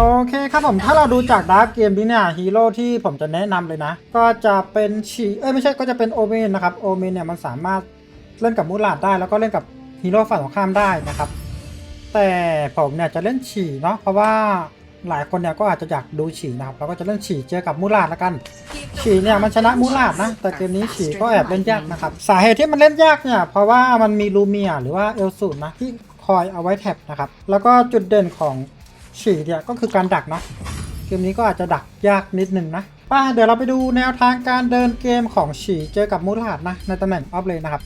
โอเคครับผมถ้าเราดูจากดาร์กเกมนี้เนี่ยฮีโร่ที่ผมจะแนะนำเลยนะ ก็จะเป็นฉีเอ้ยไม่ใช่ก็จะเป็นโอเมนนะครับโอเมนเนี่ยมันสามารถเล่นกับมูลาดได้ แล้วก็เล่นกับฮีโร่ฝั่งตรงข้ามได้นะครับ แต่ผมเนี่ยจะเล่นฉี่เนาะเพราะว่าหลายคนเนี่ยก็อาจจะอยากดูฉี่นะครับเราก็จะเล่นฉี่เจอกับมูลาดแล้วกัน ฉี่เนี่ยมันชนะมูลาดนะ แต่เกมนี้ฉี่ก็แอบเล่นยากนะครับ สาเหตุที่มันเล่นยากเนี่ยเพราะว่ามันมีลูเมียหรือว่าเอลสูนนะที่คอยเอาไว้แท็บนะครับ แล้วก็จุดเด่นของ ฉีเนี่ยก็คือการดักเนาะเกมนี้ก็อาจจะดักยากนิดนึงนะป้าเดี๋ยวเราไปดูแนวทางการเดินเกมของฉีเจอกับมูลาดนะในตำแหน่งออฟเลยนะครับ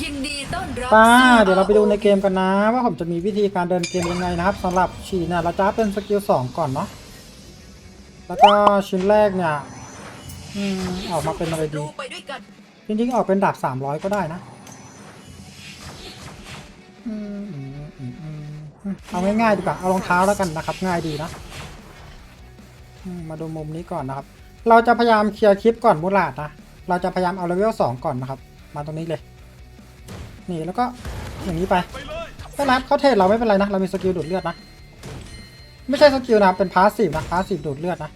ยินดีต้อนรับป้าสู่เดี๋ยวเราไปดูในเกมกันนะ ว่าผมจะมีวิธีการเดินเกมยังไงนะครับสำหรับฉีเนี่ยเราจะอัพเป็นสกิลสองก่อนเนาะแล้วก็ชิ้นแรกเนี่ยอืมออกมาเป็นอะไรดีดูไปด้วยกันจริงๆออกเป็นดาบสามร้อยก็ได้นะอืมอืมอืมอืมอืม เอาง่ายๆดีกว่าเอารองเท้าแล้วกันนะครับ ง่ายดีนะมาดูมุมนี้ก่อนนะครับ เราจะพยายามเคลียร์คลิปก่อนมูลาดนะเราจะพยายามเอาเลเวลสองก่อนนะครับ มาตรงนี้เลย นี่แล้วก็อย่างนี้ไปไม่รับเขาเทศเราไม่เป็นไรนะเรามีสกิลดูดเลือดนะไม่ใช่สกิลนะเป็นพาสซีฟนะพาสซีฟดูดเลือดนะ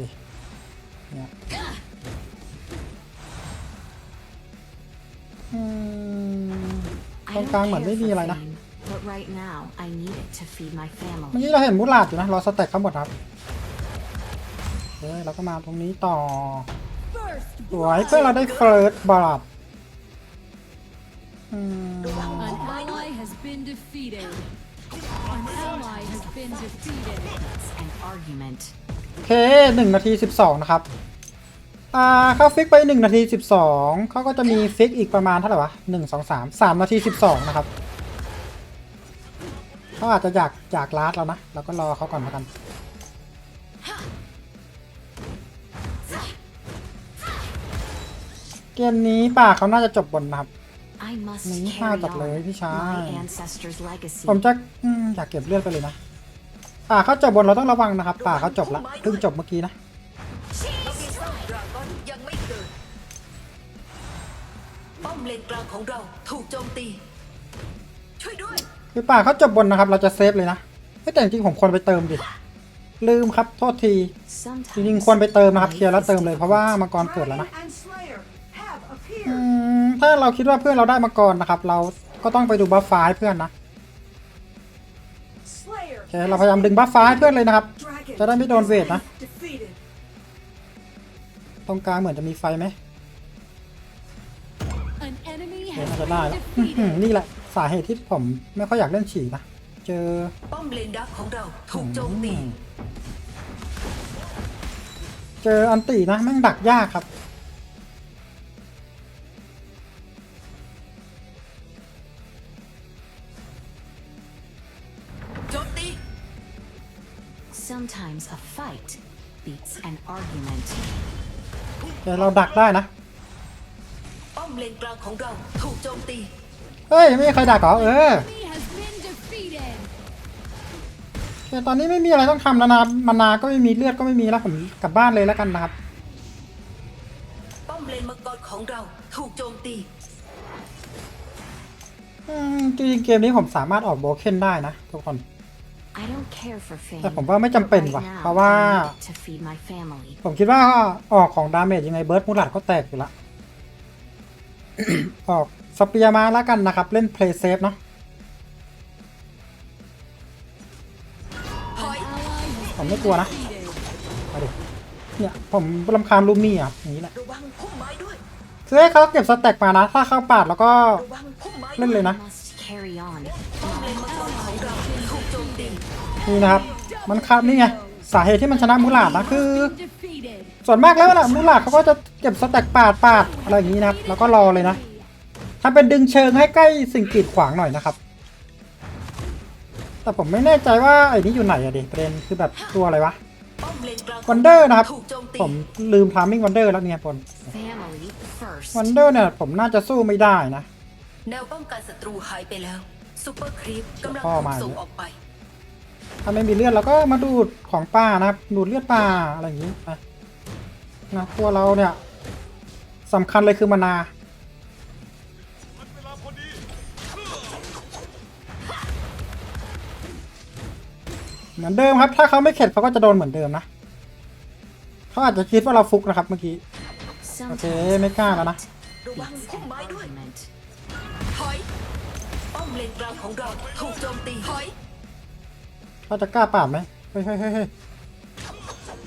ดิเนี่ยอืม ตรงกลางเหมือนไม่มีอะไรนะ But right now, I need it to feed my เมื่อ family. กี้เราเห็นมูลาดอยู่นะ เราสเต็กเขาหมดครับเฮ้ยเราก็มาตรงนี้ต่อสวยเพื่อเราได้เฟิร์สบาร์อืม An ally has been defeated. An ally has been defeated. An argument. โอเคหนึ่งนาทีสิบสองนะครับ อ่าเขาฟิกไปหนึ่งนาทีสิบสองเขาก็จะมีฟิกอีกประมาณเท่าไหร่วะหนึ่งสองสามสามนาทีสิบสองนะครับเขาอาจจะอยากอยากลาดเรานะเราก็รอเขาก่อนแล้วกันเกมนี้ป่าเขาน่าจะจบบนนะครับนี carry ห้าจัดเลยพี่ชายผมจะอมอยากเก็บเลือดไปเลยนะป่าเขาจบบนเราต้องระวังนะครับ ป่าเขาจบละเพิ่งจบเมื่อกี้นะ ป้อมเลนกลางของเราถูกโจมตี ช่วยด้วย คือป่าเขาจบบนนะครับ เราจะเซฟเลยนะเฮ้ยแต่จริงๆผมควรไปเติมดิ ลืมครับ โทษที จริงๆควรไปเติมนะครับเคลียร์แล้วเติมเลยเพราะว่ามังกรเกิดแล้วนะถ้าเราคิดว่าเพื่อนเราได้มังกรนะครับ เราก็ต้องไปดูบัฟฟ้าให้เพื่อนนะโอเคเราพยายามดึงบัฟฟ้าให้เพื่อนเลยนะครับ จะได้ไม่โดนเวทนะ ตรงกลางเหมือนจะมีไฟไหม น่าจะได้ been แล้วนี่แหละสาเหตุที่ผมไม่ค่อยอยากเล่นฉี่นะ เจอป้อมเลนดักของเราถูกโจมตีเจออันตีนะแม่งดักยากครับโจมตี Sometimes a fight beats an argument. เดี๋ยวเราดักได้นะ มเลนกลางของเราถูกโจมตี เฮ้ย ไม่มีใครดักเหรอเออ Enemy has been defeated. โอเคตอนนี้ไม่มีอะไรต้องทำแล้วนะมานาก็ไม่มีเลือดก็ไม่มีแล้วผมกลับบ้านเลยแล้วกันนะครับ ป้อมเลนมังกรของเราถูกโจมตี อืมจริงๆเกมนี้ผมสามารถออกโบเคนได้นะทุกคน I don't care for fame. แต่ผมว่าไม่จำเป็น but ว่ะ right now, เพราะว่า I need it to feed my family. ผมคิดว่าออกของดาเมจยังไงเบิร์ดมูลัดก็แตกอยู่ละ ออกสเปียมาแล้วกันนะครับ เล่นเพลย์เซฟเนาะผมไม่กลัวนะมาดิเนี่ยผมรำคาญลูมี่อะอย่างนี้แหละคือให้เขาเก็บสแต็กมานะ ถ้าเข้าปาดแล้วก็เล่นเลยนะ นี่นะครับ มันคับนี่ไง สาเหตุที่มันชนะมูลาดนะคือ Defeated. ส่วนมากแล้วนะมูลาดเขาก็จะเก็บสแต็กปาดปาดอะไรอย่างนี้นะครับ แล้วก็รอเลยนะถ้าเป็นดึงเชิงให้ใกล้สิ่งกีดขวางหน่อยนะครับ แต่ผมไม่แน่ใจว่าไอ้นี้อยู่ไหนอะเด็กประเด็นคือแบบตัวอะไรวะป้อมเลนกลางวันเดอร์นะครับถูกโจมตีผมลืมทามมิ่งวันเดอร์แล้วเนี่ยปน Family first. วันเดอร์เนี่ยผมน่าจะสู้ไม่ได้นะแนวป้องกันศัตรูหายไปแล้วซูเปอร์ครีปกำลังพ่อถูกมาส่งออกไป ถ้าไม่มีเลือดเราก็มาดูดของป้านะครับ ดูดเลือดป้าอะไรอย่างนี้ไปนะตัวเราเนี่ยสำคัญเลยคือมานาเหมือนเดิมครับ ถ้าเขาไม่เข็ดเขาก็จะโดนเหมือนเดิมนะเขาอาจจะคิดว่าเราฟุกนะครับเมื่อกี้โอเคไม่กล้าแล้วนะระวัง Beats พุ่ม an ไม้ด้วย argument. ถอยป้อมเลนกลางของเราถูกโจมตีถอย เขาจะกล้าปาดไหมเฮ้ยเฮ้ยเฮ้ย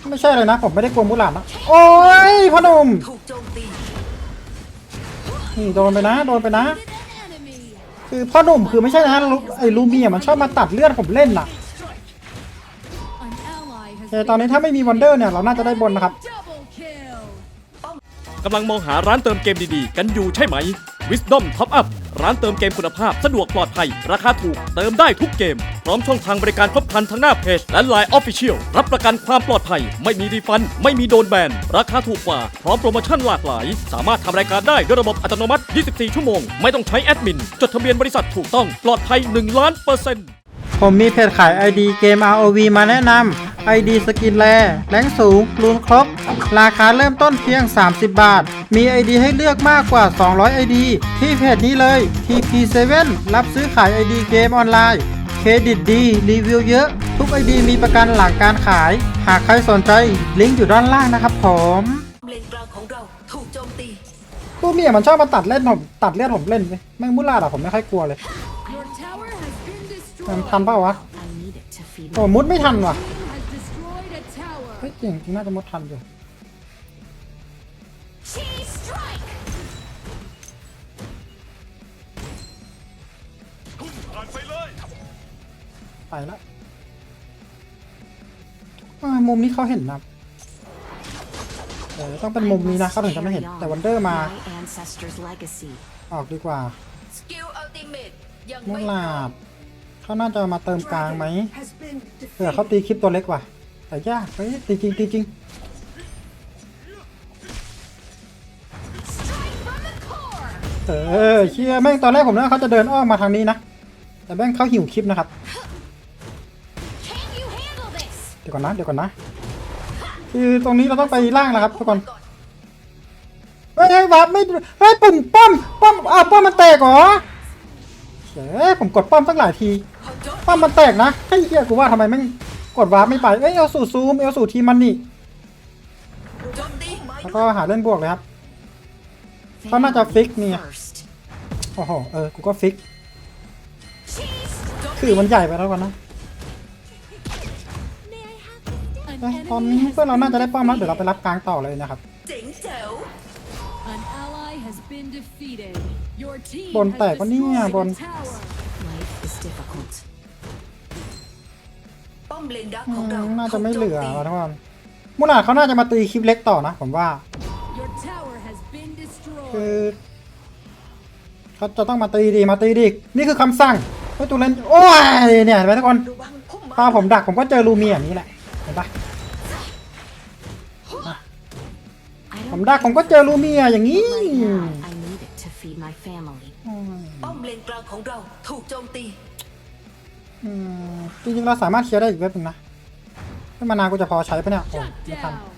ไม่ใช่เลยนะ ผมไม่ได้กลัวมุหลานนะโอ้ยพ่อหนุ่มนี่โดนไปนะ โดนไปนะ คือพ่อหนุ่มคือไม่ใช่นะไอ้ลูเมียมันชอบมาตัดเลือดผมเล่นน่ะ An ally โอเคตอนนี้ถ้าไม่มีวันเดอร์เนี่ย เราน่าจะได้บนนะครับกำลังมองหาร้านเติมเกมดีๆ กันอยู่ใช่ไหม Wisdom Top Up ร้านเติมเกมคุณภาพสะดวกปลอดภัย ราคาถูกเติมได้ทุกเกม พร้อมช่องทางบริการครบครันทั้งหน้าเพจและ Line Official รับประกันความปลอดภัย ไม่มีรีฟัน ไม่มีโดนแบน ราคาถูกกว่า พร้อมโปรโมชั่นหลากหลาย สามารถทำรายการได้ด้วยระบบอัตโนมัติ 24 ชั่วโมง ไม่ต้องใช้แอดมิน จดทะเบียนบริษัทถูกต้องปลอดภัย 1 ล้านเปอร์เซ็นต์ผมมีเพจขาย ID เกม ROV มาแนะนำ ID สกินแรแรงสูงรูนครบ ราคาเริ่มต้นเพียง 30 บาท มี ID ให้เลือกมากกว่า 200 ID ที่เพจนี้เลย TP7 รับซื้อขาย ID เกมออนไลน์ เครดิตดี รีวิวเยอะ ทุก ID มีประกันหลังการขาย หากใครสนใจลิงก์อยู่ด้านล่างนะครับผมเลนกลางของเราถูกโจมตีตู้เมียมันชอบมาตัดเล่นผมตัดเลือดผมเล่นไปแม่งมุลาดอะผมไม่ค่อยกลัวเลยมันทันเปล่าวะโอ้มุดไม่ทันว่ะเฮ้ยจริงจริงน่าจะมุดทันอยู่ ไปแล้วอ่ามุมนี้เขาเห็นนะเออต้องเป็นมุมนี้นะเขาถึงจะไม่เห็นแต่วันเดอร์มา My ancestors' legacy. ออกดีกว่าสกิลอัลติเมตยังมุไม่ลาดเขาน่าจะมาเติมกลางไหม has been เผื่อเขาตีคลิปตัวเล็กว่ะ แต่ยากเฮ้ยตีจริงตีจริงเออเชียแม่งตอนแรกผมนึกว่าเขาจะเดินอ้อมมาทางนี้นะ แต่แม่งเขาหิวคลิปนะครับ เดี๋ยวก่อนนะ เดี๋ยวก่อนนะ คือตรงนี้เราต้องไปล่างแล้วครับทุกคนเฮ้ยเฮ้ยวับไม่เฮ้ยปุ่มป้อมป้อมอ้าวป้อมมันแตกเหรอเฮ้ยผมกดป้อมตั้งหลายที ป้อมมันแตกนะไอ้เหี้ยกูว่าทำไมแม่งกดวาร์ปไม่ไปเอ้ยเอาสู่ซูมเอาสู่ทีมมันนี่แล้วก็หาเล่นบวกเลยครับเขาน่าจะฟิกนี่โอ้โหเออกูก็ฟิกคือมันใหญ่ไปแล้วกันนะ เอ้ยตอนนี้เพื่อนเราน่าจะได้ป้อมแล้วเดี๋ยวเราไปรับกลางต่อเลยนะครับเจ๋งแจ๋ว An ally has been defeated. Your team บน has แตกปะเนี่ยบน destroyed a tower. Life is difficult. ป้อมเลนดักอืของเรามน่าจะไม่เหลือแล้วทุกคนมุนาเขาน่าจะมาตีคลิปเล็กต่อนะ ผมว่า Your tower has been คือ destroyed. เขาจะต้องมาตีดีมาตีดีนี่คือคำสั่งเฮ้ยตัวเล่นโอ้ยเนี่ยเห็นไหมทุกคนพุ่มไม้ถ้าผมดักผมก็เจอลูเมียอย่างนี้แหละ ดักผมก็เจอลูเมียอย่างนี้ Right now, I need it to feed my family. ป้อมเลนกลางของเราถูกโจมตีอืมจริงๆเราสามารถเคลียร์ได้อีกเว็บหนึงนะไม่มานากูจะพอใช้ปะเนี่ยโอ้ Shut ไม่ทัน down.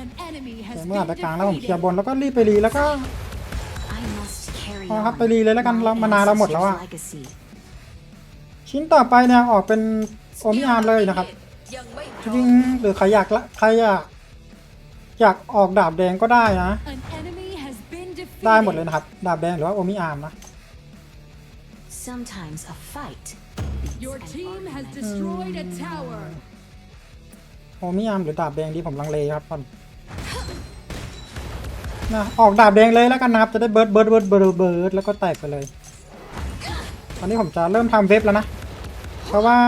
An enemy แต่ has เมื่อ been ไปกลางแล้วผมเคลียร์บ defeated. นแล้วก็รีบไปรีแล้วก็ I must carry เอาครับ on ไปรีเลยแล้วกัน my เรามานานเราหมดแล้วอะ ancestors' legacy. ชิ้นต่อไปเนี่ยออกเป็นโอมิอาร์เลยนะครับยังไม่พจร้อริงมๆหรือใครอยากละใครอยาก อยากออกดาบแดงก็ได้นะ An enemy has been defeated. ได้หมดเลยนะครับ ดาบแดงหรือว่าโอมิอาร์มนะ Sometimes a fight beats Your an team has argument. destroyed a tower. โอมิอาร์มหรือดาบแดงดีผมลังเลครับท่านนะออกดาบแดงเลยแล้วกันนะครับจะได้เบิร์ดเบิร์ดเบิร์ดเบิร์ดเบิร์ดแล้วก็แตกไปเลย ตอนนี้ผมจะเริ่มทำเว็บแล้วนะ เพราะว่า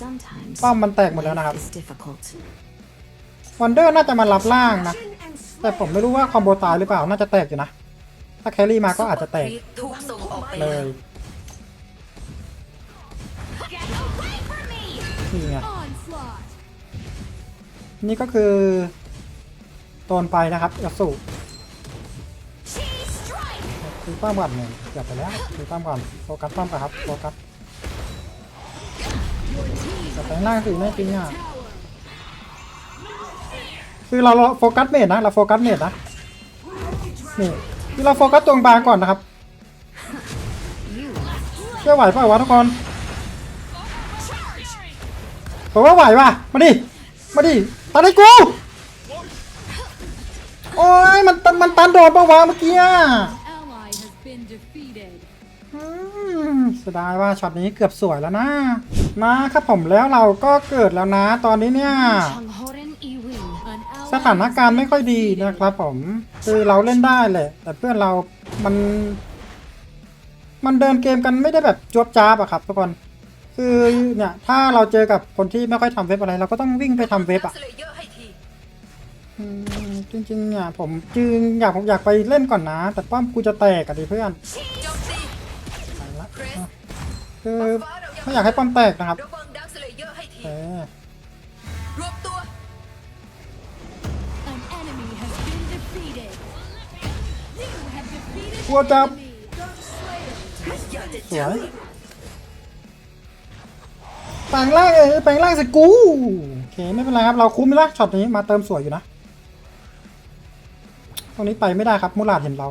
Sometimes ป้อมมันแตกหมดแล้วนะครับ life is difficult. วันเดอร์น่าจะมารับล่างนะ แต่ผมไม่รู้ว่าคอมโบตายหรือเปล่า น่าจะแตกอยู่นะ ถ้าแครี่มาก็อาจจะแตกเลยนี่ไงนี่ก็คือโดนไปนะครับยาสุดูป้อมก่อนหนึ่งเกือบไปแล้วดูป้อมก่อนโฟกัสป้อมก่อนครับโฟกัสแต่แปลงล่างสิแน่จริงอะ คือเราเราโฟกัสเมดนะ เราโฟกัสเมดนะนี่คือเราโฟกัสตรงบางก่อนนะครับเชื่อไหวเปล่าวะทุกคนผมว่าไหวว่ะ มาดิ มาดิตันให้กู โอ้ยมันตันมันตันโดนปะวะเมื่อกี้อะ Ally has been defeated. อืมเสียดายว่าช็อตนี้เกือบสวยแล้วนะนะครับผมแล้วเราก็เกิดแล้วนะ ตอนนี้เนี่ย สถานการณ์ไม่ค่อยดีนะครับผม คือเราเล่นได้แหละ แต่เพื่อนเรา มัน มันเดินเกมกันไม่ได้แบบจวบจ้าบอะครับทุกคน คือเนี่ย ถ้าเราเจอกับคนที่ไม่ค่อยทำเว็บอะไร เราก็ต้องวิ่งไปทำเว็บอะจริงๆเนี่ยผมจึงอยากผมอยากไปเล่นก่อนนะ แต่ป้อมกูจะแตกอะดิเพื่อนคือไม่อยากให้ป้อมแตกนะครับ วจับ enemy. สวยแปลงร่างเออแปลงร่างใส่กูโอเคไม่เป็นไรครับเราคุ้มละช็อตนี้มาเติมสวยอยู่นะตรงนี้ไปไม่ได้ครับมูลาดเห็นเรา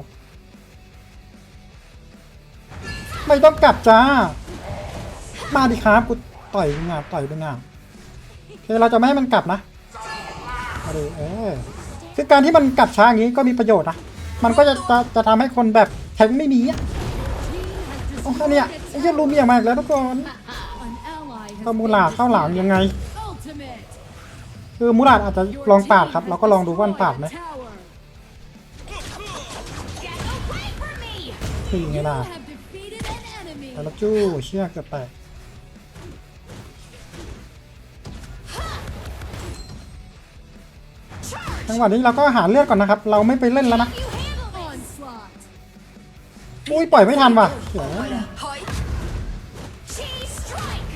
ไม่ต้องกลับจ้า มาดิครับกูต่อยมึงอะต่อยมึงอะโอเคเราจะไม่ให้มันกลับนะมาดิเออคือการที่มันกลับช้าอย่างนี้ก็มีประโยชน์นะ มันก็จะจะจะทำให้คนแบบแทงไม่มีอะโอ้ destroyed เนี่ยไอ้เหี้ยรูเมียมาอีกแล้วทุกคนก็มูลาดเข้าหลังยังไง คือมูลาดอาจจะลองปาดครับ เราก็ลองดูว่ามันปาดไหมคือไง You ล่ะแต่ละจู้เชี่ยเกือบแตกจังหวะนี้เราก็หาเลือดก่อนนะครับ เราไม่ไปเล่นแล้วนะ อุ้ยปล่อยไม่ทันว่ะเดี๋ยวถอย Cheese strike!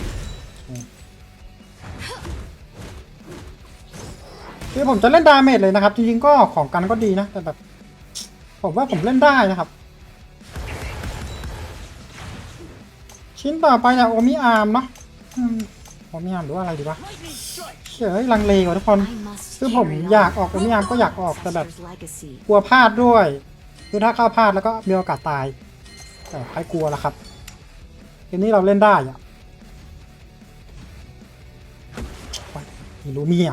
คือผมจะเล่นดาเมจเลยนะครับ จริงๆก็ของกันก็ดีนะ แต่แบบ ผมว่าผมเล่นได้นะครับ ชิ้นต่อไปเนี่ยโอมิอาร์มเนาะโอมิอาร์มหรือว่าอะไรดีวะเฮ้ยลังเลกว่ะทุกคน คือผมอยากออกโอมิอาร์มก็อยากออกแต่แบบกลัวพลาดด้วย คือถ้าเข้าพลาดแล้วก็มีโอกาสตาย แต่ใครกลัวล่ะครับเกมนี้เราเล่นได้อะไปมีลูเมีย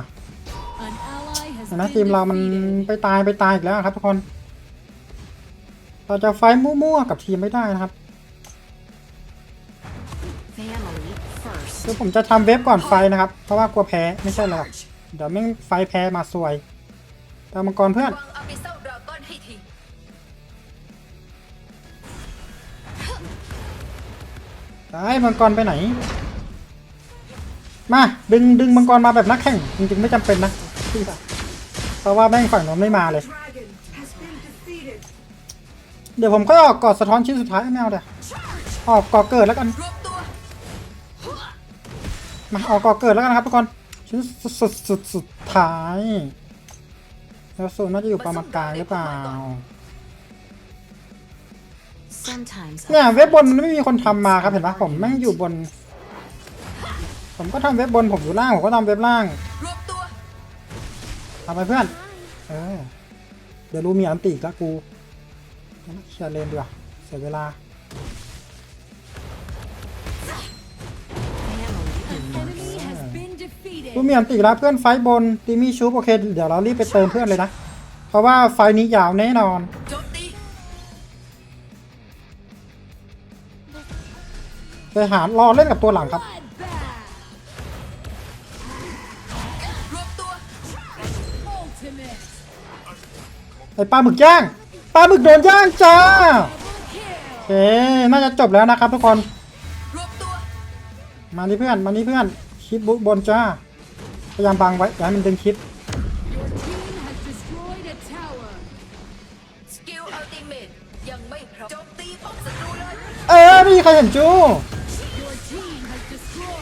An ally has เห็นไหมทีมเรามันไปตายไปตายอีกแล้วครับทุกคน เราจะไฟมั่วๆกับทีมไม่ได้นะครับคือผมจะทำเว็บก่อนไฟนะครับ เพราะว่ากลัวแพ้ไม่ใช่เลยหรอกเดี๋ยวแม่งไฟแพ้มาซวยตามมังกรเพื่อน ไอ้มังกรไปไหน มาดึงดึงมังกรมาแบบนักแข่ง จริงๆไม่จำเป็นนะเพราะว่าแม่งฝั่งโน้นไม่มาเลย เดี๋ยวผมก็ออกกอดสะท้อนชิ้นสุดท้ายไม่เอาเดี๋ยวออกกอเกิดแล้วกัน มาออกกอเกิดแล้วกันครับทุกคนชิ้นสุดสุดสุดสุดท้ายแล้วโซนน่าจะอยู่ประมาณกลางหรือเปล่า เนี่ยเว็บบนมันไม่มีคนทำมาครับเห็นปะผมแม่งอยู่บน ผมก็ทำเว็บบนผมอยู่ล่างผมก็ทำเว็บล่างรวบตัวทำไปเพื่อน เออ เดี๋ยวรู้มีอันตีอีกแล้วกูงั้นเคลียร์เลนดีกว่าเสียเวลา family. Enemy has been defeated. รู้มีอันตีอีกแล้วเพื่อนไฟท์บนตีมีชูปโอเค เดี๋ยวเรารีบไปเติมเพื่อนเลยนะ เพราะว่าไฟท์นี้ยาวแน่นอน เลยหารอเล่นกับตัวหลังครับไอปลาหมึกย่างปลาหมึกโดนย่างจ้าเอ๊น่าจะจบแล้วนะครับทุกคน มานี่เพื่อน มานี่เพื่อน คิดบุบนจ้า พยายามบังไว้อย่าให้มันเดึงคิด เออไม่มีใครเห็นจู้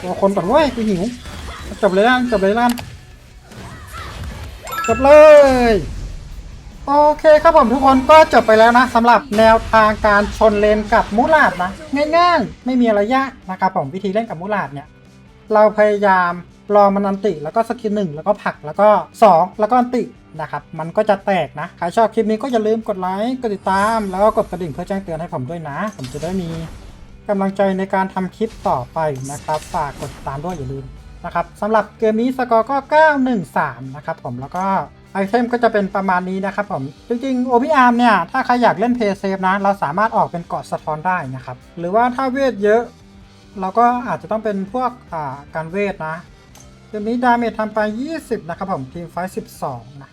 destroyed ตัวคนก่อนเว้ยกูหิวจบเลยล้านจบเลยล้านจบเลย โอเคครับผมทุกคนก็จบไปแล้วนะสำหรับแนวทางการชนเลนกับมูลาดนะ ง่ายๆ ไม่มีอะไรยากนะครับผมวิธีเล่นกับมูลาดเนี่ย เราพยายามรอมันอันติแล้วก็สกิลหนึ่งแล้วก็ผลักแล้วก็สองแล้วก็อันตินะครับมันก็จะแตกนะ ใครชอบคลิปนี้ก็อย่าลืมกดไลค์กดติดตาม แล้วก็กดกระดิ่งเพื่อแจ้งเตือนให้ผมด้วยนะ ผมจะได้มี กำลังใจในการทำคลิปต่อไปนะครับ ฝากกดติดตามด้วยอย่าลืมนะครับสำหรับเกมนี้สกอร์ก็ 913 นะครับผมแล้วก็ไอเทมก็จะเป็นประมาณนี้นะครับผม จริงๆ OPR เนี่ย ถ้าใครอยากเล่นเพย์เซฟนะ เราสามารถออกเป็นเกาะสะท้อนได้นะครับ หรือว่าถ้าเวทเยอะ เราก็อาจจะต้องเป็นพวกอ่าการเวทนะเกมนี้ดาเมจทำไป 20 นะครับผมทีมไฟ12นะ